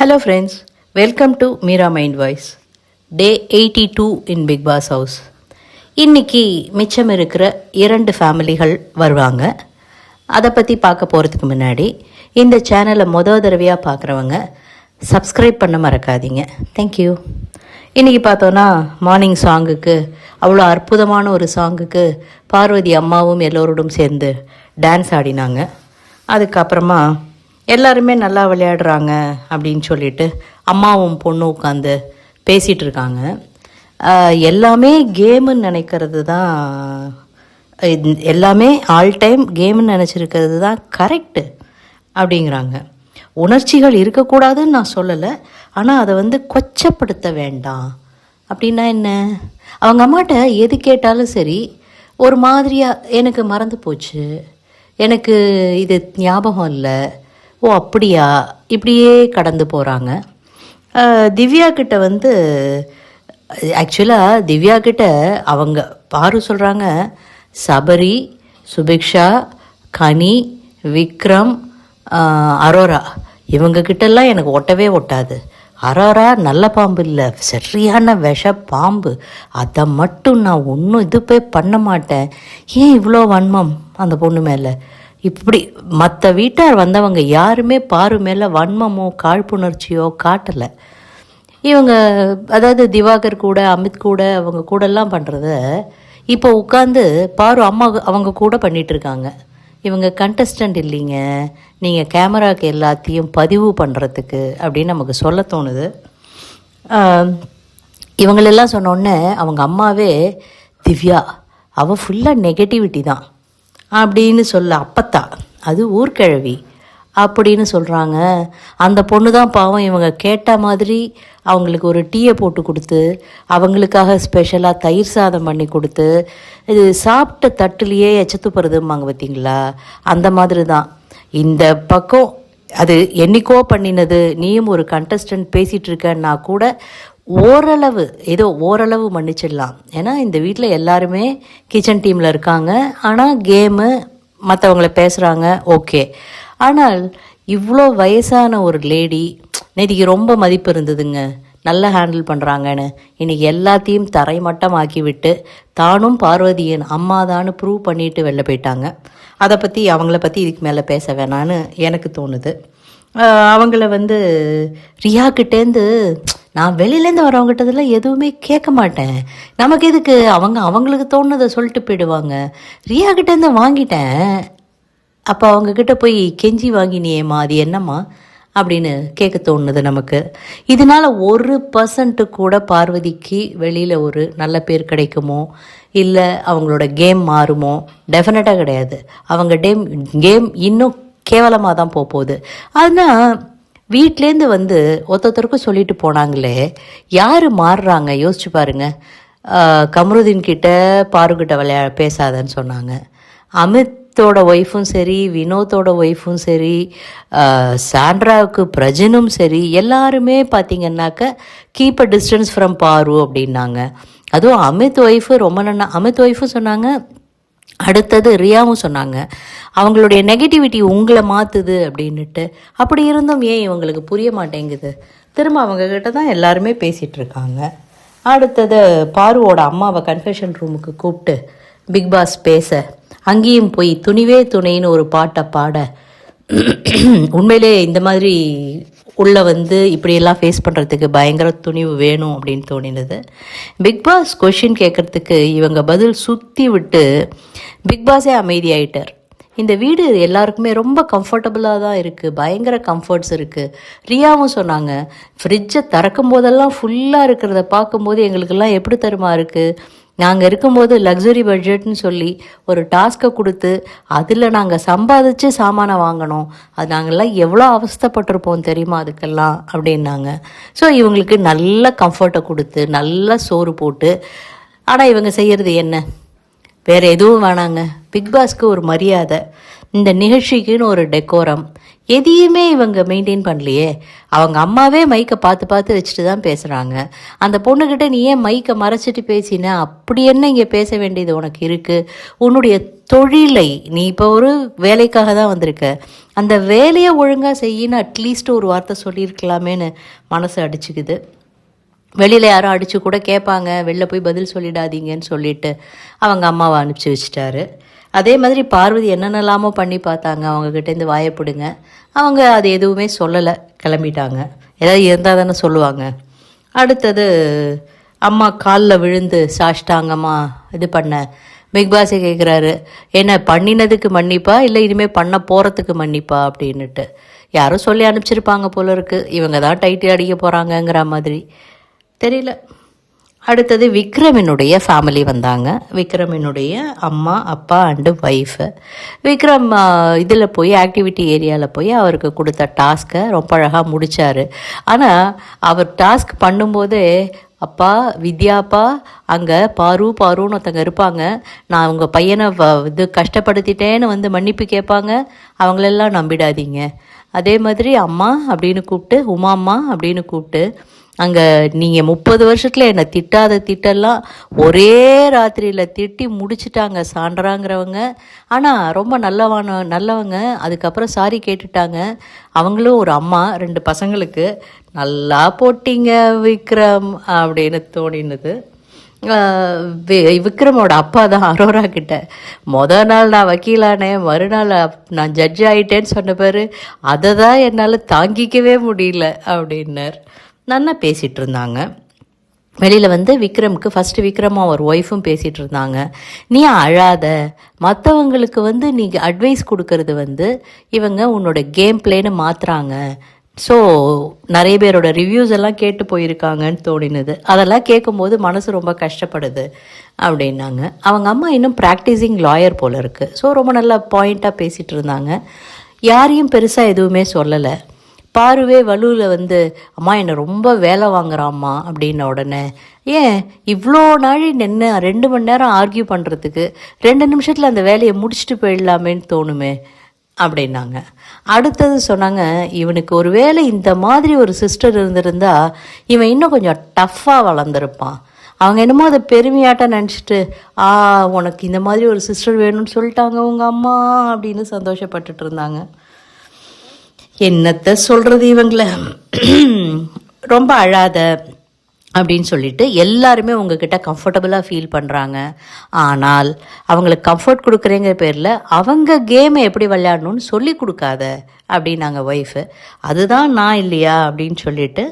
Hello friends welcome to Meera mind voice day eighty two in Bigg Boss house இன்றைக்கி மிச்சம் இருக்கிற இரண்டு ஃபேமிலிகள் வருவாங்க. அதை பற்றி பார்க்க போகிறதுக்கு முன்னாடி இந்த சேனலை மொதல் தடவையாக பார்க்குறவங்க சப்ஸ்கிரைப் பண்ண மறக்காதீங்க. தேங்க்யூ இன்றைக்கி பார்த்தோன்னா மார்னிங் சாங்குக்கு அவ்வளோ அற்புதமான ஒரு சாங்குக்கு பார்வதி அம்மாவும் எல்லோரோடும் சேர்ந்து டான்ஸ் ஆடினாங்க. அதுக்கப்புறமா எல்லாருமே நல்லா விளையாடுறாங்க அப்படின்னு சொல்லிட்டு அம்மாவும் பொண்ணும் உட்காந்து பேசிகிட்டு இருக்காங்க. எல்லாமே கேமுன்னு நினைக்கிறது தான் எல்லாமே ஆல் டைம் கேம்னு நினச்சிருக்கிறது தான் கரெக்டு அப்படிங்கிறாங்க. உணர்ச்சிகள் இருக்கக்கூடாதுன்னு நான் சொல்லலை. ஆனால் அதை வந்து கொச்சப்படுத்த வேண்டாம். அப்படின்னா என்ன? அவங்க அம்மாட்ட எது கேட்டாலும் சரி ஒரு மாதிரியாக எனக்கு மறந்து போச்சு. எனக்கு இது ஞாபகம் இல்லை. ஓ அப்படியா? இப்படியே கடந்து போகிறாங்க திவ்யா கிட்ட வந்து ஆக்சுவலாக திவ்யா கிட்ட அவங்க பாரு சொல்கிறாங்க சபரி சுபிக்ஷா கனி விக்ரம் அரோரா இவங்கக்கிட்டெல்லாம் எனக்கு ஒட்டவே ஒட்டாது. அரோரா நல்ல பாம்பு இல்லை சரியான விஷ பாம்பு. அதை மட்டும் நான் ஒன்றும் இது போய் பண்ண மாட்டேன். ஏன் இவ்வளோ வன்மம் அந்த பொண்ணு மேலே? இப்படி மற்ற வீட்டார் வந்தவங்க யாருமே பாரு மேலே வன்மமோ காழ்ப்புணர்ச்சியோ காட்டலை. இவங்க அதாவது திவாகர் கூட அமித் கூட அவங்க கூடலாம் பண்ணுறத இப்போ உட்காந்து பாரு அம்மா அவங்க கூட பண்ணிகிட்ருக்காங்க இவங்க கண்டஸ்டன்ட் இல்லைங்க. நீங்கள் கேமராக்கு எல்லாத்தையும் பதிவு பண்ணுறதுக்கு அப்படின்னு நமக்கு சொல்ல தோணுது. இவங்களெல்லாம் சொன்னோடனே அவங்க அம்மாவே திவ்யா அவள் ஃபுல்லாக நெகட்டிவிட்டி தான். அப்படின்னு சொல்ல அப்பத்தா. அது ஊர்கிழவி அப்படின்னு சொல்கிறாங்க அந்த பொண்ணு தான் பாவம் இவங்க கேட்ட மாதிரி அவங்களுக்கு ஒரு டீயை போட்டு கொடுத்து அவங்களுக்காக ஸ்பெஷலாக தயிர் சாதம் பண்ணி கொடுத்து இது சாப்பிட்ட தட்டுலேயே எச்சத்துப்படுதும்பாங்க பார்த்தீங்களா? அந்த மாதிரி தான் இந்த பக்கம் அது என்னைக்கோ பண்ணினது. நீயும் ஒரு கண்டஸ்டன்ட் பேசிகிட்டு இருக்கன்னா கூட ஓரளவு ஏதோ ஓரளவு மன்னிச்சிடலாம். ஏன்னா இந்த வீட்டில் எல்லாருமே கிச்சன் டீமில் இருக்காங்க. ஆனால் கேமு மற்றவங்கள பேசுகிறாங்க ஓகே ஆனால் இவ்வளோ வயசான ஒரு லேடி நேற்றுக்கு ரொம்ப மதிப்பு இருந்ததுங்க. நல்லா ஹேண்டில் பண்ணுறாங்கன்னு இன்னைக்கு எல்லாத்தையும் தரைமட்டம் ஆக்கிவிட்டு தானும் பார்வதியின் அம்மாதான்னு ப்ரூவ் பண்ணிட்டு வெளில போயிட்டாங்க. அதை பற்றி அவங்கள பற்றி இதுக்கு மேலே பேச வேணான்னு எனக்கு தோணுது. அவங்கள வந்து ரியா கிட்டேருந்து நான் வெளியிலேருந்து வரவங்கிட்டதெல்லாம் எதுவுமே கேட்க மாட்டேன். நமக்கு எதுக்கு? அவங்க அவங்களுக்கு தோணுதை சொல்லிட்டு போயிடுவாங்க. ரியா கிட்டேருந்து வாங்கிட்டேன். அப்போ அவங்கக்கிட்ட போய் கெஞ்சி வாங்கினியேம்மா அது என்னம்மா? அப்படின்னு கேட்க தோணுது நமக்கு. இதனால ஒரு பர்சன்ட்டு கூட பார்வதிக்கு வெளியில் ஒரு நல்ல பேர் கிடைக்குமோ? இல்லை அவங்களோட கேம் மாறுமோ? டெஃபினட்டாக கிடையாது. அவங்க டேம் கேம் இன்னும் கேவலமாக தான் போக போகுது. ஆனால் வீட்லேருந்து வந்து ஒருத்தருக்கும் சொல்லிட்டு போனாங்களே யார் மாறுறாங்க? யோசிச்சு பாருங்க. கமருதீன் கிட்ட பாருக்கிட்ட விளையா பேசாதன்னு சொன்னாங்க. அமித்தோட ஒய்ஃபும் சரி வினோத்தோட ஒய்ஃபும் சரி சாண்ட்ராவுக்கு பிரஜனும் சரி எல்லாருமே பார்த்தீங்கன்னாக்க கீப் அ டிஸ்டன்ஸ் ஃப்ரம் பாரு அப்படின்னாங்க. அதுவும் அமித் ஒய்ஃபு ரொம்ப நன்னா அமித் ஒய்ஃபும் சொன்னாங்க அடுத்தது ரியாவும் சொன்னாங்க அவங்களுடைய நெகட்டிவிட்டி உங்களை மாற்றுது அப்படின்னுட்டு. அப்படி இருந்தும் ஏன் இவங்களுக்கு புரிய மாட்டேங்குது? திரும்ப அவங்கக்கிட்ட தான் எல்லாருமே பேசிகிட்டு இருக்காங்க. அடுத்தது பாருவோட அம்மாவை கன்ஃபெஷன் ரூமுக்கு கூப்பிட்டு பிக் பாஸ் பேச. அங்கேயும் போய் துணிவே துணைன்னு ஒரு பாட்டை பாட. உண்மையிலே இந்த மாதிரி உள்ளே வந்து இப்படியெல்லாம் ஃபேஸ் பண்ணுறதுக்கு பயங்கர துணிவு வேணும் அப்படின்னு தோணினது. பிக் பாஸ் கொஷின் கேட்குறதுக்கு இவங்க பதில் சுற்றி விட்டு பிக் பாஸே அமைதியாயிட்டார். இந்த வீடு எல்லாருக்குமே ரொம்ப கம்ஃபர்டபுளாக தான் இருக்குது பயங்கர கம்ஃபர்ட்ஸ் இருக்குது ரியாவும் சொன்னாங்க ஃப்ரிட்ஜை திறக்கும் போதெல்லாம் ஃபுல்லாக இருக்கிறத பார்க்கும்போது எங்களுக்கெல்லாம் எப்படி தருமா இருக்குது நாங்கள் இருக்கும்போது லக்ஸுரி பட்ஜெட்னு சொல்லி ஒரு டாஸ்க்கை கொடுத்து அதில் நாங்கள் சம்பாதிச்சு சாமானை வாங்கினோம் அது நாங்கள்லாம் எவ்வளோ அவஸ்தைப்பட்டிருப்போம் தெரியுமா அதுக்கெல்லாம்? அப்படின்னாங்க. ஸோ இவங்களுக்கு நல்ல கம்ஃபர்ட்டை கொடுத்து நல்ல சோறு போட்டு ஆனால் இவங்க செய்கிறது என்ன? வேறு எதுவும் வேணாங்க. பிக் பாஸ்க்கு ஒரு மரியாதை. இந்த நிகழ்ச்சிக்குன்னு ஒரு டெக்கோரம் எதையுமே இவங்க மெயின்டைன் பண்ணலையே. அவங்க அம்மாவே மைக்கை பார்த்து பார்த்து வச்சுட்டு தான் பேசுகிறாங்க அந்த பொண்ணுக்கிட்ட நீ ஏன் மைக்கை மறைச்சிட்டு பேசின? அப்படி என்ன இங்கே பேச வேண்டியது உனக்கு இருக்குது உன்னுடைய தொழிலை நீ இப்போ ஒரு வேலைக்காக தான் வந்திருக்க. அந்த வேலையை ஒழுங்காக செய்யின்னு அட்லீஸ்ட் ஒரு வார்த்தை சொல்லியிருக்கலாமேன்னு மனசு அடிச்சுக்குது. வெளியில் யாரும் அடித்து கூட கேட்பாங்க. வெளில போய் பதில் சொல்லிடாதீங்கன்னு சொல்லிட்டு அவங்க அம்மாவை அனுப்பிச்சி வச்சிட்டாரு. அதே மாதிரி பார்வதி என்னென்னலாமோ பண்ணி பார்த்தாங்க. அவங்கக்கிட்டேருந்து வாயப்பிடுங்க அவங்க அது எதுவுமே சொல்லலை கிளம்பிட்டாங்க. ஏதாவது இருந்தால் தானே சொல்லுவாங்க. அடுத்தது அம்மா காலில் விழுந்து சாஷ்டாங்கம்மா இது பண்ண. பிக் பாஸை கேட்குறாரு என்ன பண்ணினதுக்கு மன்னிப்பா? இல்லை இனிமேல் பண்ண போகிறதுக்கு மன்னிப்பா? அப்படின்னுட்டு. யாரும் சொல்லி அனுப்பிச்சிருப்பாங்க போல இருக்குது இவங்க தான் டைட்டில் அடிக்க போகிறாங்கங்கிற மாதிரி. தெரியல. அடுத்தது விக்ரமினுடைய ஃபேமிலி வந்தாங்க. விக்ரமினுடைய அம்மா அப்பா அண்டு ஒய்ஃபு விக்ரம் இதில் போய் ஆக்டிவிட்டி ஏரியாவில் போய் அவருக்கு கொடுத்த டாஸ்க்கை ரொம்ப அழகாக முடித்தார் ஆனால் அவர் டாஸ்க் பண்ணும்போதே அப்பா வித்யாப்பா அங்கே பாரு பாருன்னு ஒருத்தங்க இருப்பாங்க. நான் உங்கள் பையனை வ- இது கஷ்டப்படுத்திட்டேன்னு வந்து மன்னிப்பு கேட்பாங்க. அவங்களெல்லாம் நம்பிடாதீங்க. அதே மாதிரி அம்மா அப்படின்னு கூப்பிட்டு உமா அம்மா அப்படின்னு கூப்பிட்டு அங்கே நீங்கள் முப்பது வருஷத்தில் என்னை திட்டாத திட்டெல்லாம் ஒரே ராத்திரியில் திட்டி முடிச்சிட்டாங்க சான்றறாங்கிறவங்க ஆனால் ரொம்ப நல்லவான நல்லவங்க. அதுக்கப்புறம் சாரி கேட்டுட்டாங்க. அவங்களும் ஒரு அம்மா ரெண்டு பசங்களுக்கு நல்லா போட்டிங்க விக்ரம் அப்படின்னு தோணினது. வி- விக்ரமோட அப்பா தான் அரோரா கிட்ட. மொதல் நாள் நான் வக்கீலானேன் மறுநாள் அப்- நான் ஜட்ஜ் ஆயிட்டேன்னு சொன்ன பேர் அதை தான் என்னால் தாங்கிக்கவே முடியல அப்படின்னார். நல்லா பேசிகிட்டு இருந்தாங்க வெளியில் வந்து விக்ரமுக்கு ஃபஸ்ட்டு விக்ரமும் அவர் ஒய்ஃபும் பேசிகிட்டு இருந்தாங்க நீ அழாத. மற்றவங்களுக்கு வந்து நீ அட்வைஸ் கொடுக்கறது வந்து இவங்க உன்னோட கேம் பிளேன்னு மாற்றுறாங்க ஸோ நிறைய பேரோட ரிவ்யூஸ் எல்லாம் கேட்டு போயிருக்காங்கன்னு தோணினது. அதெல்லாம் கேட்கும்போது மனசு ரொம்ப கஷ்டப்படுது அப்படின்னாங்க. அவங்க அம்மா இன்னும் ப்ராக்டிஸிங் லாயர் போல இருக்குது ஸோ ரொம்ப நல்லா பாயிண்ட்டாக பேசிகிட்டு இருந்தாங்க யாரையும் பெருசாக எதுவுமே சொல்லலை. பாருவே வலுவில் வந்து அம்மா என்னை ரொம்ப வேலை வாங்குறாம்மா அப்படின்ன உடனே ஏன் இவ்வளோ நாள் நின்று ரெண்டு மணி நேரம் ஆர்கியூ பண்ணுறதுக்கு ரெண்டு நிமிஷத்தில் அந்த வேலையை முடிச்சுட்டு போயிடலாமேன்னு தோணுமே அப்படின்னாங்க. அடுத்தது சொன்னாங்க இவனுக்கு ஒரு வேளை இந்த மாதிரி ஒரு சிஸ்டர் இருந்திருந்தா இவன் இன்னும் கொஞ்சம் டஃப்பாக வளர்ந்துருப்பான். அவங்க என்னமோ அதை பெருமையாட்டம் நினச்சிட்டு ஆ உனக்கு இந்த மாதிரி ஒரு சிஸ்டர் வேணும்னு சொல்லிட்டாங்க உங்கள் அம்மா அப்படின்னு சந்தோஷப்பட்டுட்டு இருந்தாங்க. என்னத்த சொல்கிறது இவங்கள? ரொம்ப அழாத அப்படின்னு சொல்லிட்டு எல்லாருமே உங்ககிட்ட கம்ஃபர்டபுளாக ஃபீல் பண்ணுறாங்க ஆனால் அவங்களுக்கு கம்ஃபர்ட் கொடுக்குறேங்கிற பேரில் அவங்க கேமை எப்படி விளையாடணும்னு சொல்லி கொடுக்காத அப்படின்னாங்க ஒய்ஃபு அதுதான் நான் இல்லையா? அப்படின்னு சொல்லிட்டு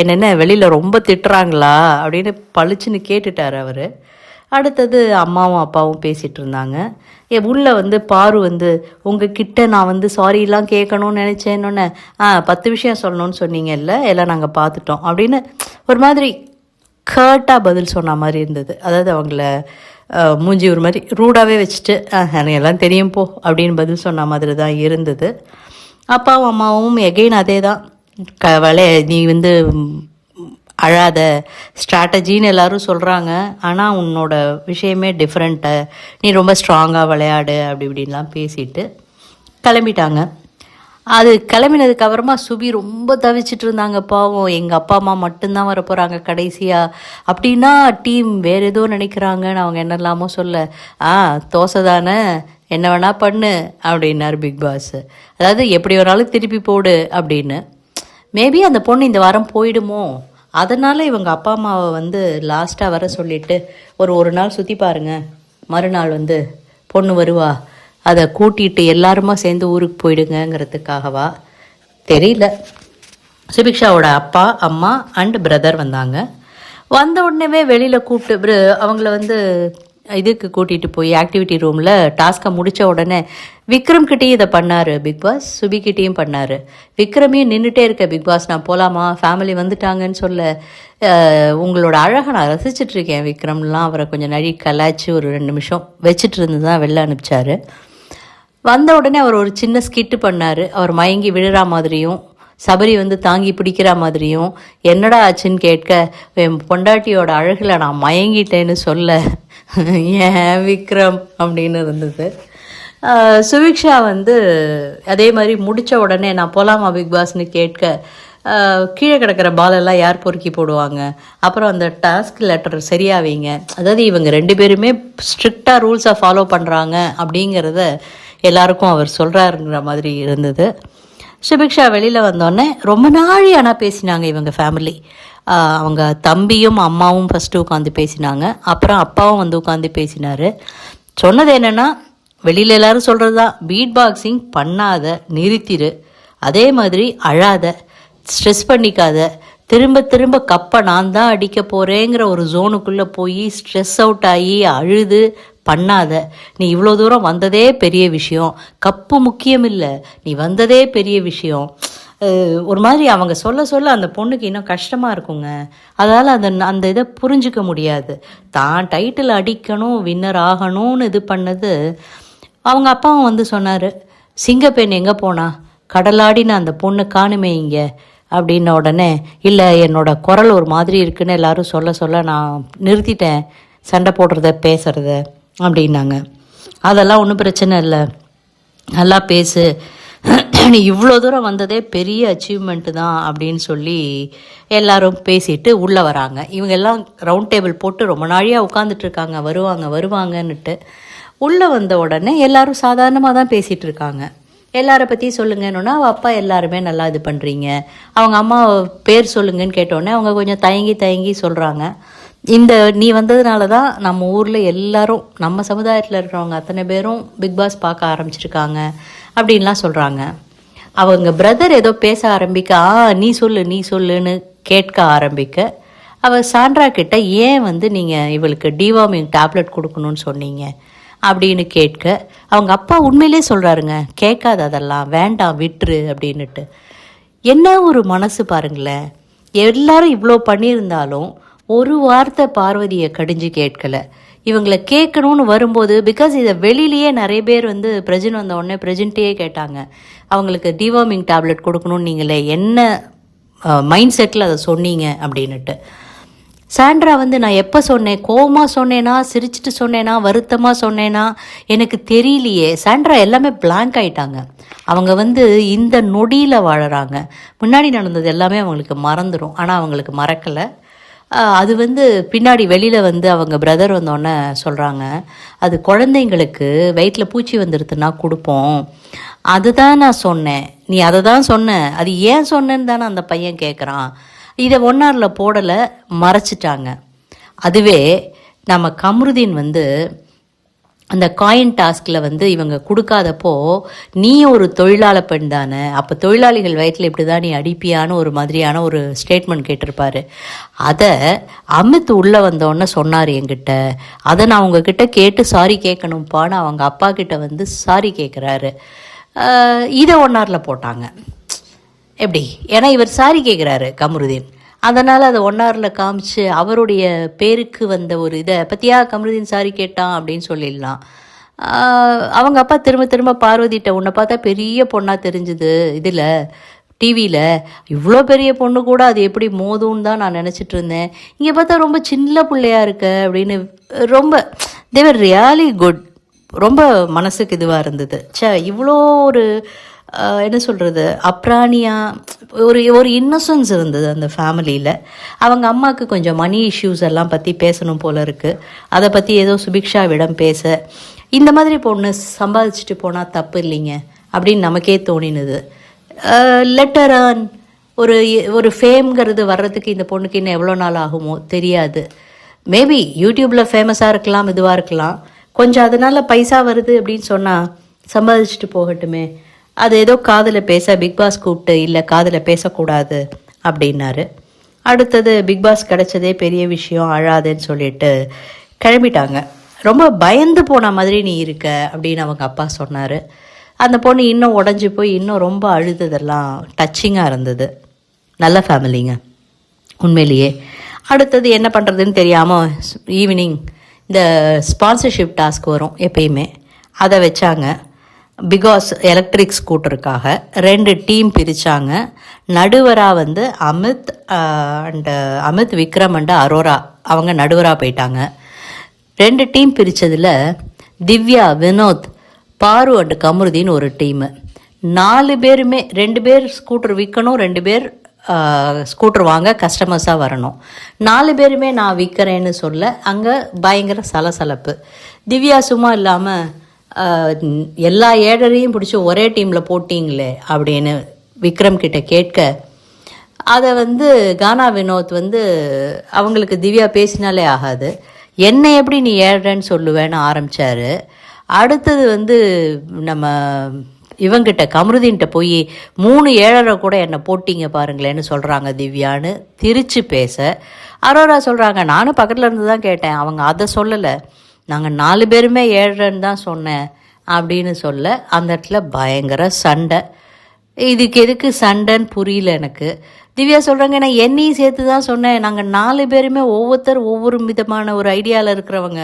என்னென்ன வெளியில் ரொம்ப திட்டுறாங்களா? அப்படின்னு பளிச்சுன்னு கேட்டுட்டார் அவர். அடுத்தது அம்மாவும் அப்பாவும் பேசிகிட்டு இருந்தாங்க. ஏ உள்ள வந்து பாரு வந்து உங்ககிட்ட நான் வந்து சாரிலாம் கேட்கணும்னு நினச்சேன்னொன்னே ஆ பத்து விஷயம் சொல்லணும்னு சொன்னீங்கல்ல எல்லாம் நாங்கள் பார்த்துட்டோம். அப்படின்னு ஒரு மாதிரி கர்ட்டாக பதில் சொன்ன மாதிரி இருந்தது. அதாவது அவங்கள மூஞ்சி ஒரு மாதிரி ரூடாகவே வச்சுட்டு எனக்கு எல்லாம் தெரியும் போ அப்படின்னு பதில் சொன்ன மாதிரி தான் இருந்தது. அப்பாவும் அம்மாவும் எகெயின் அதே தான் க வளைய நீ வந்து அழாத ஸ்ட்ராட்டஜின்னு எல்லாரும் சொல்கிறாங்க ஆனால் உன்னோட விஷயமே டிஃப்ரெண்ட்டு நீ ரொம்ப ஸ்ட்ராங்காக விளையாடு அப்படி இப்படின்லாம் பேசிட்டு கிளம்பிட்டாங்க. அது கிளம்பினதுக்கு அப்புறமா சுபி ரொம்ப தவிச்சிட்டு இருந்தாங்க. பாவம் எங்கள் அப்பா அம்மா மட்டும்தான் வர போகிறாங்க கடைசியாக அப்படின்னா டீம் வேறு ஏதோ நினைக்கிறாங்கன்னு அவங்க என்னெல்லாமோ சொல்ல ஆ தோசை தானே என்ன வேணா பண்ணு அப்படின்னாரு பிக் பாஸ். அதாவது எப்படி வேணாலும் திருப்பி போடு அப்படின்னு. மேபி அந்த பொண்ணு இந்த வாரம் போயிடுமோ? அதனால் இவங்க அப்பா அம்மாவை வந்து லாஸ்ட்டாக வர சொல்லிட்டு ஒரு ஒரு நாள் சுற்றி பாருங்க. மறுநாள் வந்து பொண்ணு வருவா. அதை கூட்டிட்டு எல்லாருமா சேர்ந்து ஊருக்கு போயிடுங்கங்கிறதுக்காகவா? தெரியல. சுபிக்ஷாவோட அப்பா அம்மா அண்ட் பிரதர் வந்தாங்க. வந்த உடனே வெளியில் கூப்பிட்டு அவங்கள வந்து இதுக்கு கூட்டிகிட்டு போய் ஆக்டிவிட்டி ரூமில் டாஸ்க்கை முடித்த உடனே விக்ரம் கிட்டேயும் இதை பண்ணார் பிக் பாஸ் சுபிக்கிட்டேயும் பண்ணார். விக்ரமையும் நின்றுட்டே இருக்க பிக் பாஸ் நான் போகலாமா ஃபேமிலி வந்துட்டாங்கன்னு சொல்ல உங்களோட அழகை நான் ரசிச்சிட்டு இருக்கேன். விக்ரம்லாம் அவரை கொஞ்சம் நழி கலாய்ச்சி ஒரு ரெண்டு நிமிஷம் வச்சுட்டு இருந்து தான் வெளில அனுப்பிச்சாரு. வந்த உடனே அவர் ஒரு சின்ன ஸ்கிட்டு பண்ணார். அவர் மயங்கி விழுற மாதிரியும் சபரி வந்து தாங்கி பிடிக்கிற மாதிரியும் என்னடா ஆச்சுன்னு கேட்க என் பொண்டாட்டியோட அழகில் நான் மயங்கிட்டேன்னு சொல்ல. ஏன் விக்ரம் அப்படின்னு இருந்தது. சுபிக்ஷா சுவிக்ஷா வந்து அதே மாதிரி முடித்த உடனே நான் போலாமா பிக் பாஸ்னு கேட்க கீழே கிடக்கிற பாலெல்லாம் யார் பொறுக்கி போடுவாங்க? அப்புறம் அந்த டாஸ்க் லெட்டர் சரியாவீங்க. அதாவது இவங்க ரெண்டு பேருமே ஸ்ட்ரிக்டாக ரூல்ஸை ஃபாலோ பண்ணுறாங்க அப்படிங்கிறத எல்லாருக்கும் அவர் சொல்கிறாருங்கிற மாதிரி இருந்தது. சுபிக்ஷா வெளியில் வந்தோடனே ரொம்ப நாழி ஆனால் பேசினாங்க இவங்க ஃபேமிலி அவங்க தம்பியும் அம்மாவும் ஃபஸ்ட்டு உட்காந்து பேசினாங்க. அப்புறம் அப்பாவும் வந்து உட்காந்து பேசினார். சொன்னது என்னென்னா வெளியில் எல்லாரும் சொல்கிறது தான் பீட் பாக்ஸிங் பண்ணாத நிறுத்திடு அதே மாதிரி அழாத ஸ்ட்ரெஸ் பண்ணிக்காத திரும்ப திரும்ப கப்பை நான் தான் அடிக்க போகிறேங்கிற ஒரு ஜோனுக்குள்ளே போய் ஸ்ட்ரெஸ் அவுட் ஆகி அழுது பண்ணாத. நீ இவ்வளோ தூரம் வந்ததே பெரிய விஷயம். கப்பு முக்கியம் இல்லை. நீ வந்ததே பெரிய விஷயம். ஒரு மாதிரி அவங்க சொல்ல சொல்ல அந்த பொண்ணுக்கு இன்னும் கஷ்டமாக இருக்குங்க. அதால் அந்த அந்த இதை புரிஞ்சிக்க முடியாது. தான் டைட்டில் அடிக்கணும் வின்னர் ஆகணும்னு இது பண்ணது. அவங்க அப்பாவும் வந்து சொன்னார் சிங்கப்பெண் எங்கே போனா? கடலாடின அந்த பொண்ணு காணுமே இங்கே அப்படின்ன உடனே இல்லை என்னோட குரல் ஒரு மாதிரி இருக்குன்னு எல்லாரும் சொல்ல சொல்ல நான் நிறுத்திட்டேன். சண்டை போடுறத பேசுறத அப்படின்னாங்க. அதெல்லாம் ஒன்றும் பிரச்சனை இல்லை. நல்லா பேசு நீ இவ்வளோ தூரம் வந்ததே பெரிய அச்சீவ்மெண்ட்டு தான் அப்படின்னு சொல்லி எல்லாரும் பேசிட்டு உள்ளே வராங்க. இவங்க எல்லாம் ரவுண்ட் டேபிள் போட்டு ரொம்ப நாழியாக உட்காந்துட்டு இருக்காங்க. வருவாங்க வருவாங்கன்னுட்டு. உள்ளே வந்த உடனே எல்லாரும் சாதாரணமாக தான் பேசிகிட்டு இருக்காங்க. எல்லாரை பற்றி சொல்லுங்கன்னா அவள் அப்பா எல்லாருமே நல்லா இது பண்ணுறீங்க அவங்க அம்மா பேர் சொல்லுங்கன்னு கேட்டோடனே அவங்க கொஞ்சம் தயங்கி தயங்கி சொல்கிறாங்க இந்த நீ வந்ததுனால தான் நம்ம ஊரில் எல்லாரும் நம்ம சமுதாயத்தில் இருக்கிறவங்க அத்தனை பேரும் பிக் பாஸ் பார்க்க ஆரம்பிச்சிருக்காங்க. அப்படின்லாம் சொல்கிறாங்க அவங்க பிரதர் ஏதோ பேச ஆரம்பிக்க ஆ நீ சொல்லு நீ சொல்லுன்னு கேட்க ஆரம்பிக்க அவள் சாண்ட்ரா கிட்ட ஏன் வந்து நீங்கள் இவளுக்கு டிவாமிங் டேப்லெட் கொடுக்கணும்னு சொன்னீங்க? அப்படின்னு கேட்க அவங்க அப்பா உண்மையிலே சொல்கிறாருங்க கேட்காத அதெல்லாம் வேண்டாம் விட்டுரு அப்படின்னுட்டு. என்ன ஒரு மனசு பாருங்களேன். எல்லாரும் இவ்வளோ பண்ணியிருந்தாலும் ஒரு வார்த்தை பார்வதியை கடிஞ்சு கேட்கல. இவங்களை கேட்கணும்னு வரும்போது பிகாஸ் இதை வெளியிலேயே நிறைய பேர் வந்து பிரஜன் வந்த உடனே பிரஜன்ட்டே கேட்டாங்க. அவங்களுக்கு டிவார்மிங் டேப்லெட் கொடுக்கணும்னு நீங்களே என்ன மைண்ட் செட்டில் அதை சொன்னீங்க அப்படின்னுட்டு. சாண்ட்ரா வந்து நான் எப்போ சொன்னேன்? கோவமாக சொன்னேனா? சிரிச்சிட்டு சொன்னேனா? வருத்தமாக சொன்னேனா? எனக்கு தெரியலையே. சாண்ட்ரா எல்லாமே பிளாங்க் ஆயிட்டாங்க. அவங்க வந்து இந்த நொடியில் வாழறாங்க. முன்னாடி நடந்தது எல்லாமே அவங்களுக்கு மறந்துடும் ஆனால் அவங்களுக்கு மறக்கலை. அது வந்து பின்னாடி வெளியில் வந்து அவங்க பிரதர் வந்தோடனே சொல்கிறாங்க அது குழந்தைங்களுக்கு வயிற்றில் பூச்சி வந்துடுதுன்னா கொடுப்போம். அதுதான் நான் சொன்னேன். நீ அதை தான் சொன்ன. அது ஏன் சொன்னேன்னு தானே அந்த பையன் கேட்குறான் இதை ஒன்னாரில் போடலை மறைச்சிட்டாங்க. அதுவே நம்ம கமருதீன் வந்து அந்த காயின் டாஸ்கில் வந்து இவங்க கொடுக்காதப்போ நீ ஒரு தொழிலாள பெண் தானே அப்போ தொழிலாளிகள் வயிற்றில் இப்படி தான் நீ அடிப்பியான ஒரு மாதிரியான ஒரு ஸ்டேட்மெண்ட் கேட்டிருப்பாரு. அதை அமித் உள்ளே வந்தோடனே சொன்னார் என்கிட்ட. அதை நான் உங்ககிட்ட கேட்டு சாரி கேட்கணும்ப்பான்னு அவங்க அப்பா கிட்ட வந்து சாரி கேட்குறாரு இதை ஒன்னாரில் போட்டாங்க. எப்படி? ஏன்னா இவர் சாரி கேட்குறாரு கமருதீன். அதனால் அதை ஒன்னாரில் காமிச்சு அவருடைய பேருக்கு வந்த ஒரு இதை பற்றியா கமருதீன் சாரி கேட்டான் அப்படின்னு சொல்லிடலாம். அவங்க அப்பா திரும்ப திரும்ப பார்வதிட்ட உன்னை பார்த்தா பெரிய பொண்ணாக தெரிஞ்சுது இதில் டிவியில் இவ்வளோ பெரிய பொண்ணு கூட அது எப்படி மோதும்னு தான் நான் நினச்சிட்டு இருந்தேன். இங்கே பார்த்தா ரொம்ப சின்ன பிள்ளையாக இருக்க அப்படின்னு ரொம்ப தேவர் ரியாலி குட் ரொம்ப மனசுக்கு இதுவாக இருந்தது. ச்சே இவ்வளோ ஒரு என்ன சொல்கிறது அப்ராணியா ஒரு ஒரு இன்னசென்ஸ் இருந்தது அந்த ஃபேமிலியில் அவங்க அம்மாவுக்கு கொஞ்சம் மணி இஷ்யூஸ் எல்லாம் பற்றி பேசணும் போல இருக்குது அதை பற்றி ஏதோ சுபிக்ஷாவிடம் பேச. இந்த மாதிரி பொண்ணு சம்பாதிச்சுட்டு போனால் தப்பு இல்லைங்க அப்படின்னு நமக்கே தோணினது. லெட்டர் ஆன் ஒரு ஒரு ஃபேம்ங்கிறது வர்றதுக்கு இந்த பொண்ணுக்கு இன்னும் எவ்வளோ நாள் ஆகுமோ தெரியாது. மேபி யூடியூப்பில் ஃபேமஸாக இருக்கலாம் இதுவாக இருக்கலாம். கொஞ்சம் அதனால் பைசா வருது அப்படின்னு சொன்னால் சம்பாதிச்சுட்டு போகட்டுமே அது ஏதோ காதில் பேச பிக் பாஸ் கூப்பிட்டு இல்லை காதில் பேசக்கூடாது அப்படின்னாரு. அடுத்தது பிக் பாஸ் கிடைச்சதே பெரிய விஷயம் அழாதேன்னு சொல்லிட்டு கிளம்பிட்டாங்க. ரொம்ப பயந்து போன மாதிரி நீ இருக்க அப்படின்னு அவங்க அப்பா சொன்னார். அந்த பொண்ணு இன்னும் உடஞ்சி போய் இன்னும் ரொம்ப அழுததெல்லாம் டச்சிங்காக இருந்தது. நல்ல ஃபேமிலிங்க உண்மையிலேயே. அடுத்தது என்ன பண்ணுறதுன்னு தெரியாமல் ஈவினிங் இந்த ஸ்பான்சர்ஷிப் டாஸ்க் வரும் எப்பயுமே. அதை வச்சாங்க. பிகாஸ் எலக்ட்ரிக் ஸ்கூட்டருக்காக ரெண்டு டீம் பிரித்தாங்க நடுவராக வந்து அமித் அண்டு அமித் விக்ரம் அண்ட் அரோரா. அவங்க நடுவராக போயிட்டாங்க. ரெண்டு டீம் பிரித்ததில் திவ்யா வினோத் பாரு அண்டு கமருதின்னு ஒரு டீமு நாலு பேருமே ரெண்டு பேர் ஸ்கூட்டர் விற்கணும் ரெண்டு பேர் ஸ்கூட்டர் வாங்க கஸ்டமர்ஸாக வரணும். நாலு பேருமே நான் விற்கிறேன்னு சொல்ல அங்கே பயங்கர சலசலப்பு. திவ்யா சும்மா இல்லாமல் எல்லா ஏழரையும் பிடிச்சி ஒரே டீமில் போட்டிங்களே அப்படின்னு விக்ரம் கிட்ட கேட்க அதை வந்து கானா வினோத் வந்து அவங்களுக்கு திவ்யா பேசினாலே ஆகாது. என்னை எப்படி நீ ஏழ்றன்னு சொல்லுவேன்னு ஆரம்பித்தார் அடுத்தது வந்து நம்ம இவங்கிட்ட கமருதீன்கிட்ட போய் மூணு ஏழரை கூட என்னை போட்டிங்க பாருங்களேன்னு சொல்கிறாங்க திவ்யான்னு திரிச்சு பேச. அரோரா சொல்கிறாங்க நானும் பக்கத்தில் இருந்து தான் கேட்டேன். அவங்க அதை சொல்லலை. நாங்கள் நாலு பேருமே ஏழுன்னு தான் சொன்னேன் அப்படின்னு சொல்ல அந்த இடத்துல பயங்கர சண்டை. இதுக்கு எதுக்கு சண்டைன்னு புரியல எனக்கு. திவ்யா சொல்கிறாங்க நான் என்னையும் சேர்த்து தான் சொன்னேன். நாங்கள் நாலு பேருமே ஒவ்வொருத்தர் ஒவ்வொரு விதமான ஒரு ஐடியாவில் இருக்கிறவங்க.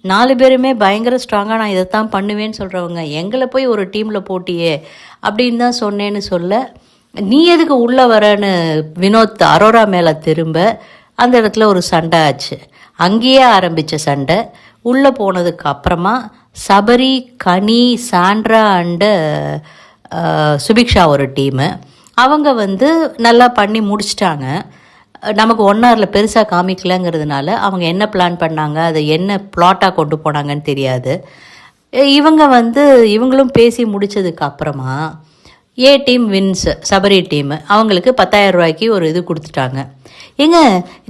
நாலு பேருமே பயங்கர ஸ்ட்ராங்காக நான் இதைத்தான் பண்ணுவேன்னு சொல்கிறவங்க எங்களை போய் ஒரு டீமில் போட்டியே அப்படின்னு தான் சொன்னேன்னு சொல்ல நீ எதுக்கு உள்ளே வரன்னு வினோத் அரோரா மேலே திரும்ப அந்த இடத்துல ஒரு சண்டை ஆச்சு. அங்கேயே ஆரம்பித்த சண்டை. உள்ளே போனதுக்கு அப்புறமா சபரி கனி சாண்ட்ரா அண்டு சுபிக்ஷா ஒரு டீமு. அவங்க வந்து நல்லா பண்ணி முடிச்சிட்டாங்க. நமக்கு ஒன் ஹவரில் பெருசாக காமிக்கலங்கிறதுனால அவங்க என்ன பிளான் பண்ணாங்க அதை என்ன ப்ளாட்டாக கொண்டு போனாங்கன்னு தெரியாது. இவங்க வந்து இவங்களும் பேசி முடித்ததுக்கு அப்புறமா A team wins Sabari team அவங்களுக்கு பத்தாயிரம் ரூபாய்க்கு ஒரு இது கொடுத்துட்டாங்க. ஏங்க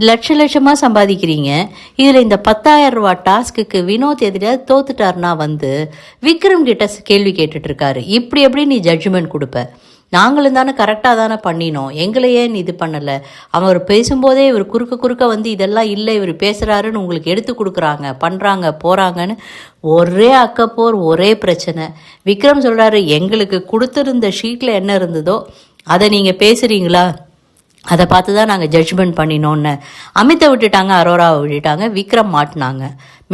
லட்ச லட்சமாக சம்பாதிக்கிறீங்க. இதில் இந்த பத்தாயிரம் ரூபா டாஸ்க்குக்கு வினோத் எதிராக தோத்துட்டாருனா வந்து விக்ரம் கிட்ட கேள்வி கேட்டுட்ருக்காரு இப்படி எப்படி நீ ஜட்ஜ்மெண்ட் கொடுப்ப? நாங்களும் தானே கரெக்டாக தானே பண்ணினோம். எங்களை ஏன் இது பண்ணலை. அவர் பேசும்போதே இவர் குறுக்க குறுக்க வந்து இதெல்லாம் இல்லை இவர் பேசுகிறாருன்னு உங்களுக்கு எடுத்து கொடுக்குறாங்க பண்ணுறாங்க போகிறாங்கன்னு ஒரே அக்கப்போர் ஒரே பிரச்சனை. விக்ரம் சொல்கிறாரு எங்களுக்கு கொடுத்துருந்த ஷீட்டில் என்ன இருந்ததோ அதை நீங்கள் பேசுகிறீங்களா அதை பார்த்து தான் நாங்கள் ஜட்ஜ்மெண்ட் பண்ணினோன்னு அமித்தை விட்டுட்டாங்க அரோராவை விட்டுட்டாங்க விக்ரம் மாட்டினாங்க.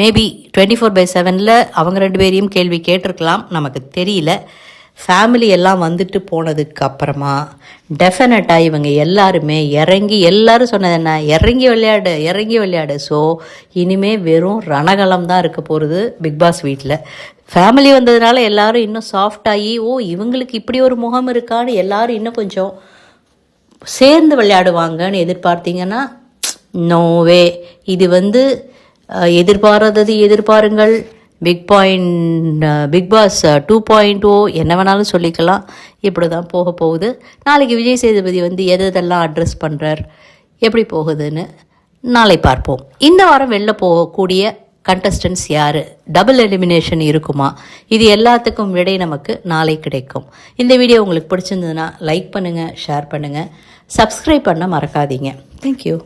மேபி டுவெண்ட்டி ஃபோர் பை செவனில் அவங்க ரெண்டு பேரையும் கேள்வி கேட்டிருக்கலாம் நமக்கு தெரியல. ஃபேமிலி எல்லாம் வந்துட்டு போனதுக்கு அப்புறமா டெஃபினட்டாக இவங்க எல்லாருமே இறங்கி எல்லாரும் சொன்னது என்ன? இறங்கி விளையாடு இறங்கி விளையாடு. ஸோ இனிமே வெறும் ரணகலம் தான் இருக்க போகிறது பிக் பாஸ் வீட்டில் ஃபேமிலி வந்ததுனால எல்லாரும் இன்னும் சாஃப்ட் ஆகி ஓ இவங்களுக்கு இப்படி ஒரு முகம் இருக்கான்னு எல்லாரும் இன்னும் கொஞ்சம் சேர்ந்து விளையாடுவாங்கன்னு எதிர்பார்த்தீங்கன்னா நோவே இது வந்து எதிர்பாராதது எதிர்பாருங்கள். Big point Bigg Boss two point o என்ன வேணாலும் சொல்லிக்கலாம். இப்படி தான் போக போகுது. நாளைக்கு விஜய் சேதுபதி வந்து எது எதெல்லாம் அட்ரஸ் பண்ணுறார் எப்படி போகுதுன்னு நாளை பார்ப்போம். இந்த வாரம் வெளில போகக்கூடிய கண்டஸ்டன்ஸ் யார்? டபுள் எலிமினேஷன் இருக்குமா? இது எல்லாத்துக்கும் விடை நமக்கு நாளை கிடைக்கும். இந்த வீடியோ உங்களுக்கு பிடிச்சிருந்ததுன்னா லைக் பண்ணுங்கள் ஷேர் பண்ணுங்கள் சப்ஸ்கிரைப் பண்ண மறக்காதீங்க. தேங்க்யூ